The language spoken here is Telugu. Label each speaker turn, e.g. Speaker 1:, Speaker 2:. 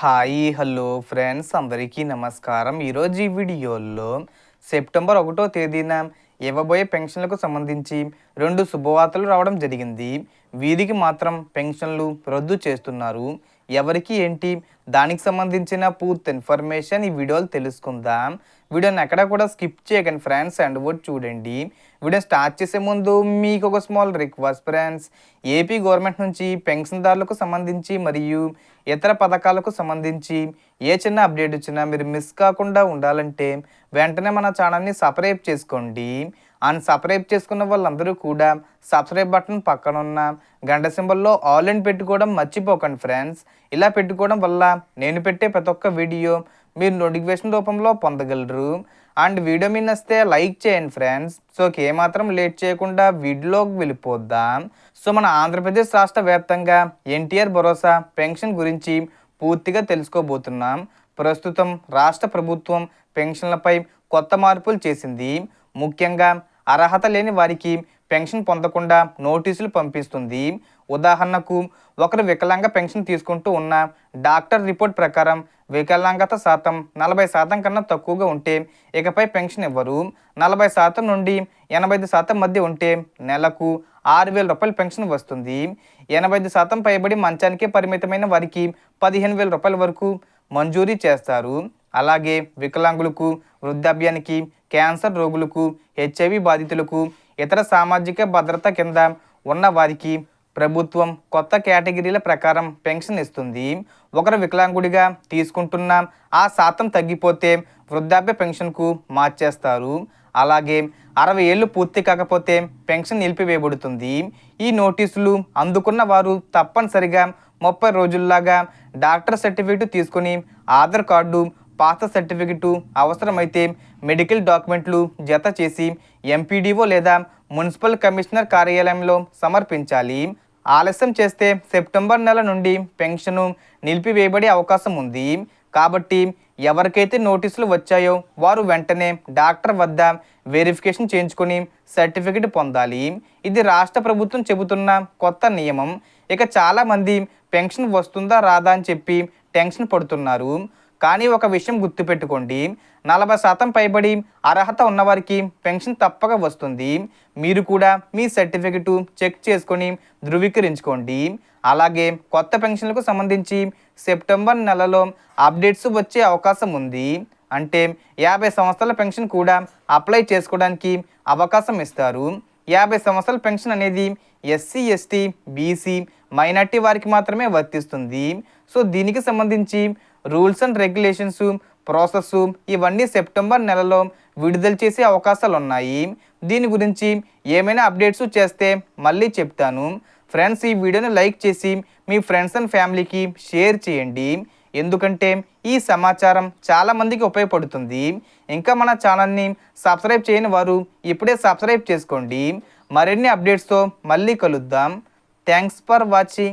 Speaker 1: హాయ్ హలో ఫ్రెండ్స్ అందరికీ నమస్కారం. ఈరోజు ఈ వీడియోలో సెప్టెంబర్ ఒకటో తేదీన ఇవ్వబోయే పెన్షన్లకు సంబంధించి రెండు శుభవార్తలు రావడం జరిగింది. వీరికి మాత్రం పెన్షన్లు రద్దు చేస్తున్నారు. ఎవరికి ఏంటి? దానికి సంబంధించిన పూర్తి ఇన్ఫర్మేషన్ ఈ వీడియోలు తెలుసుకుందాం. వీడియోని ఎక్కడ కూడా స్కిప్ చేయకండి ఫ్రెండ్స్ అండ్ వర్డ్ చూడండి. వీడియో స్టార్ట్ చేసే ముందు మీకు ఒక small request friends. AP government నుంచి పెన్షన్దారులకు సంబంధించి మరియు ఇతర పథకాలకు సంబంధించి ఏ చిన్న అప్డేట్ వచ్చినా మీరు మిస్ కాకుండా ఉండాలంటే వెంటనే మన ఛానల్ని సబ్స్క్రైబ్ చేసుకోండి. అండ్ సబ్స్క్రైబ్ చేసుకున్న వాళ్ళందరూ కూడా సబ్స్క్రైబ్ బటన్ పక్కన ఉన్న గంట సింబల్లో ఆల్ అండ్ పెట్టుకోవడం మర్చిపోకండి ఫ్రెండ్స్ ఇలా పెట్టుకోవడం వల్ల నేను పెట్టే ప్రతి ఒక్క వీడియో మీరు నోటిఫికేషన్ రూపంలో పొందగలరు. అండ్ వీడియో మీ వస్తే లైక్ చేయండి ఫ్రెండ్స్ సో ఏమాత్రం లేట్ చేయకుండా వీడియోకి వెళ్ళిపోద్దాం. సో మన ఆంధ్రప్రదేశ్ రాష్ట్ర వ్యాప్తంగా ఎన్టీఆర్ భరోసా పెన్షన్ గురించి పూర్తిగా తెలుసుకోబోతున్నాం. ప్రస్తుతం రాష్ట్ర ప్రభుత్వం పెన్షన్లపై కొత్త మార్పులు చేసింది. ముఖ్యంగా అర్హత లేని వారికి పెన్షన్ పొందకుండా నోటీసులు పంపిస్తుంది. ఉదాహరణకు ఒకరు వికలాంగ పెన్షన్ తీసుకుంటూ ఉన్న డాక్టర్ రిపోర్ట్ ప్రకారం వికలాంగత శాతం నలభై శాతం కన్నా తక్కువగా ఉంటే ఇకపై పెన్షన్ ఇవ్వరు. నలభై శాతం నుండి ఎనభై ఐదు శాతం మధ్య ఉంటే నెలకు ఆరు వేల రూపాయల పెన్షన్ వస్తుంది. ఎనభై ఐదు శాతం పైబడి మంచానికే పరిమితమైన వారికి పదిహేను వేల రూపాయల వరకు మంజూరీ చేస్తారు. అలాగే వికలాంగులకు వృద్ధాప్యానికి క్యాన్సర్ రోగులకు హెచ్ఐవి బాధితులకు ఇతర సామాజిక భద్రత కింద ఉన్న వారికి ప్రభుత్వం కొత్త కేటగిరీల ప్రకారం పెన్షన్ ఇస్తుంది. ఒకరు వికలాంగుడిగా తీసుకుంటున్న ఆ శాతం తగ్గిపోతే వృద్ధాప్య పెన్షన్కు మార్చేస్తారు. అలాగే అరవై ఏళ్ళు పూర్తి కాకపోతే పెన్షన్ నిలిపివేయబడుతుంది. ఈ నోటీసులు అందుకున్న వారు తప్పనిసరిగా ముప్పై రోజుల్లాగా డాక్టర్ సర్టిఫికేట్ తీసుకొని ఆధార్ కార్డు పాత సర్టిఫికెటు అవసరమైతే మెడికల్ డాక్యుమెంట్లు జత చేసి ఎంపీడీఓ లేదా మున్సిపల్ కమిషనర్ కార్యాలయంలో సమర్పించాలి. ఆలస్యం చేస్తే సెప్టెంబర్ నెల నుండి పెన్షను నిలిపివేయబడే అవకాశం ఉంది. కాబట్టి ఎవరికైతే నోటీసులు వచ్చాయో వారు వెంటనే డాక్టర్ వద్ద వెరిఫికేషన్ చేయించుకొని సర్టిఫికెట్ పొందాలి. ఇది రాష్ట్ర ప్రభుత్వం చెబుతున్న కొత్త నియమం. ఇక చాలామంది పెన్షన్ వస్తుందా రాదా అని చెప్పి టెన్షన్ పడుతున్నారు. కానీ ఒక విషయం గుర్తుపెట్టుకోండి. నలభై శాతం పైబడి అర్హత ఉన్నవారికి పెన్షన్ తప్పక వస్తుంది. మీరు కూడా మీ సర్టిఫికెట్ చెక్ చేసుకొని ధృవీకరించుకోండి. అలాగే కొత్త పెన్షన్లకు సంబంధించి సెప్టెంబర్ నెలలో అప్డేట్స్ వచ్చే అవకాశం ఉంది. అంటే యాభై సంవత్సరాల పెన్షన్ కూడా అప్లై చేసుకోవడానికి అవకాశం ఇస్తారు. యాభై సంవత్సరాల పెన్షన్ అనేది ఎస్సీ ఎస్టీ బీసీ మైనార్టీ వారికి మాత్రమే వర్తిస్తుంది. సో దీనికి సంబంధించి రూల్స్ అండ్ రెగ్యులేషన్స్ ప్రాసెస్ ఇవన్నీ సెప్టెంబర్ నెలలో విడుదల చేసే అవకాశాలు ఉన్నాయి దీని గురించి ఏమైనా అప్డేట్స్ చేస్తే మళ్ళీ చెప్తాను. ఫ్రెండ్స్ ఈ వీడియోని లైక్ చేసి మీ ఫ్రెండ్స్ అండ్ ఫ్యామిలీకి షేర్ చేయండి. ఎందుకంటే ఈ సమాచారం చాలామందికి ఉపయోగపడుతుంది. ఇంకా మన ఛానల్ని సబ్స్క్రైబ్ చేయని వారు ఇప్పుడే సబ్స్క్రైబ్ చేసుకోండి. మరిన్ని అప్డేట్స్తో మళ్ళీ కలుద్దాం. Thanks for watching.